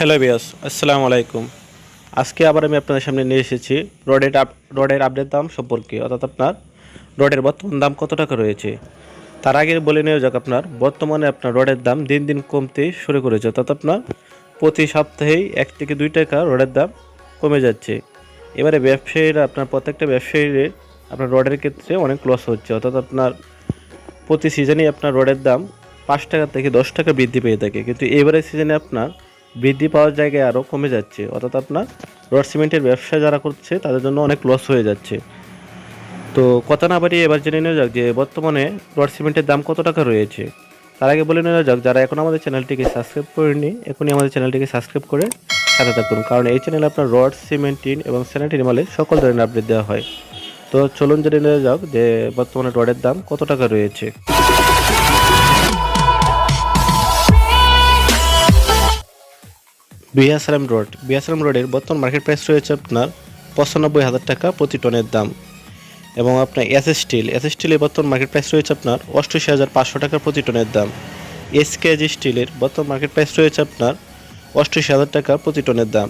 Hello বিয়াস আসসালামু আলাইকুম। আজকে আবার আমি আপনাদের সামনে নিয়ে এসেছি রডের আপ রডের আপডেট দাম সম্পর্কে, অর্থাৎ আপনার রডের বর্তমান দাম কত টাকা রয়েছে। তার আগে বলে নেওয়া যাক আপনার, বর্তমানে আপনার রডের দাম দিন দিন কমতে শুরু করেছে, অর্থাৎ আপনার প্রতি সপ্তাহেই এক থেকে দুই টাকা রডের দাম কমে যাচ্ছে। এবারে ব্যবসায়ীরা, আপনার প্রত্যেকটা ব্যবসায়ীর আপনার রডের ক্ষেত্রে অনেক লস হচ্ছে, অর্থাৎ আপনার প্রতি সিজনেই আপনার রডের দাম পাঁচ টাকা থেকে দশ টাকা বৃদ্ধি পেয়ে থাকে। কিন্তু এবারে সিজনে আপনার বৃদ্ধি পাওয়ার জায়গায় আরও কমে যাচ্ছে। অর্থাৎ আপনার রড সিমেন্টের ব্যবসা যারা করছে, তাদের জন্য অনেক লস হয়ে যাচ্ছে। তো কথা না বাড়িয়ে এবার জেনে নেওয়া যাক যে বর্তমানে রড সিমেন্টের দাম কত টাকা রয়েছে। তার আগে বলে নেওয়া যাক, যারা এখন আমাদের চ্যানেলটিকে সাবস্ক্রাইব করেনি এখনই আমাদের চ্যানেলটিকে সাবস্ক্রাইব করে সাথে থাকুন। কারণ এই চ্যানেলে আপনার রড সিমেন্ট টিন এবং স্যানিটারি মালে সকল ধরনের আপডেট দেওয়া হয়। তো চলুন জেনে নেওয়া যাক যে বর্তমানে রডের দাম কত টাকা রয়েছে। বিয়াসালাম রোড। বিয়াসালাম রোডের বর্তমান মার্কেট প্রাইস রয়েছে আপনার পঁচানব্বই হাজার টাকা প্রতি টনের দাম। এবং আপনার এস এস স্টিল এস স্টিলের বর্তমান মার্কেট প্রাইস রয়েছে আপনার অষ্টআশি হাজার পাঁচশো টাকা প্রতি টনের দাম। এস কেজি স্টিলের বর্তমান মার্কেট প্রাইস রয়েছে আপনার অষ্টআশি হাজার টাকা প্রতি টনের দাম।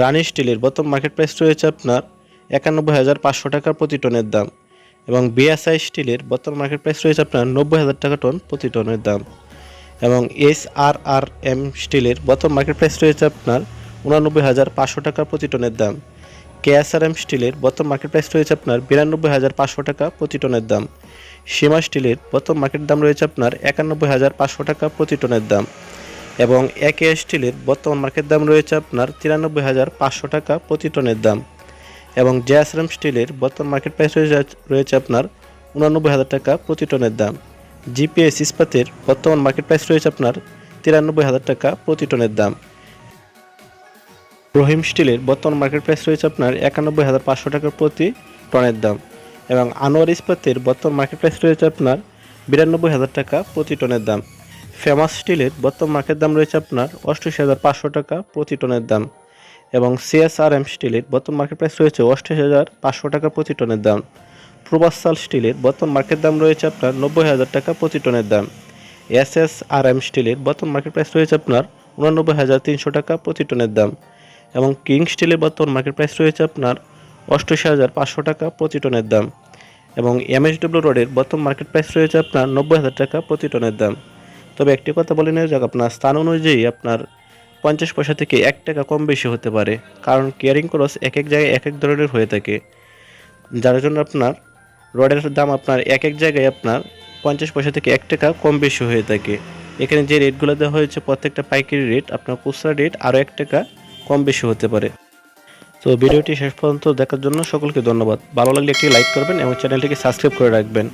রানি স্টিলের বর্তমান মার্কেট প্রাইস রয়েছে আপনার একানব্বই হাজার পাঁচশো টাকা প্রতি টনের দাম। এবং বিএসআই স্টিলের বর্তমান মার্কেট প্রাইস রয়েছে আপনার নব্বই হাজার টাকা টন প্রতি টনের দাম। এবং এস আর আর এম স্টিলের বর্তমান মার্কেট প্রাইস রয়েছে আপনার উনানব্বই হাজার পাঁচশো টাকা প্রতি টনের দাম। কেএসআরএম স্টিলের বর্তমান মার্কেট প্রাইস রয়েছে আপনার বিরানব্বই হাজার পাঁচশো টাকা প্রতি টনের দাম। সীমা স্টিলের বর্তমান মার্কেট দাম রয়েছে আপনার একানব্বই হাজার পাঁচশো টাকা প্রতি টনের দাম। এবং একে স্টিলের বর্তমান মার্কেট দাম রয়েছে আপনার তিরানব্বই হাজার পাঁচশো টাকা প্রতি টনের দাম। এবং জেএসএম স্টিলের বর্তমান মার্কেট প্রাইস রয়েছে রয়েছে আপনার উনানব্বই হাজার টাকা প্রতি টনের দাম। জিপিএস ইস্পাতের বর্তমান মার্কেট প্রাইস রয়েছে আপনার তিরানব্বই হাজার টাকা প্রতি টনের দাম। রহিম স্টিলের বর্তমান মার্কেট প্রাইস রয়েছে আপনার একানব্বই হাজার পাঁচশো টাকা প্রতি টনের দাম এবং আনোয়ার ইস্পাতের বর্তমান মার্কেট প্রাইস রয়েছে আপনার বিরানব্বই হাজার টাকা প্রতি টনের দাম। ফেমাস স্টিলের বর্তমান মার্কেট দাম রয়েছে আপনার অষ্টআশি হাজার পাঁচশো টাকা প্রতি টনের দাম এবং সিএসআরএম স্টিলের বর্তমান মার্কেট প্রাইস রয়েছে অষ্টআশি হাজার পাঁচশো টাকা প্রতি টনের দাম। প্রবাসাল স্টিলের বর্তমান মার্কেট দাম রয়েছে আপনার নব্বই হাজার টাকা প্রতি টনের দাম। এস এস আর এম স্টিলের বর্তমান মার্কেট প্রাইস রয়েছে আপনার উনানব্বই হাজার তিনশো টাকা প্রতি টনের দাম এবং কিং স্টিলের বর্তমান মার্কেট প্রাইস রয়েছে আপনার অষ্টআশি হাজার পাঁচশো টাকা প্রতি টনের দাম এবং এমএসডব্লিউ রোডের বর্তমান মার্কেট প্রাইস রয়েছে আপনার নব্বই হাজার টাকা প্রতি টনের দাম। তবে একটি কথা বলে নেওয়া যাক, আপনার স্থান অনুযায়ী আপনার পঞ্চাশ পয়সা থেকে এক টাকা কম বেশি হতে পারে, কারণ কেয়ারিং ক্রস এক এক জায়গায় এক এক ধরনের হয়ে থাকে, যার জন্য আপনার রডের দাম আপনার এক এক জায়গায় আপনার পঞ্চাশ পয়সা থেকে এক টাকা কম বেশি হয়ে থাকে। এখানে যে রেটগুলো দেওয়া হয়েছে, প্রত্যেকটা পাইকারি রেট, আপনার খুচরা রেট আরও এক টাকা কম বেশি হতে পারে। তো ভিডিওটি শেষ পর্যন্ত দেখার জন্য সকলকে ধন্যবাদ। ভালো লাগলে একটি লাইক করবেন এবং চ্যানেলটিকে সাবস্ক্রাইব করে রাখবেন।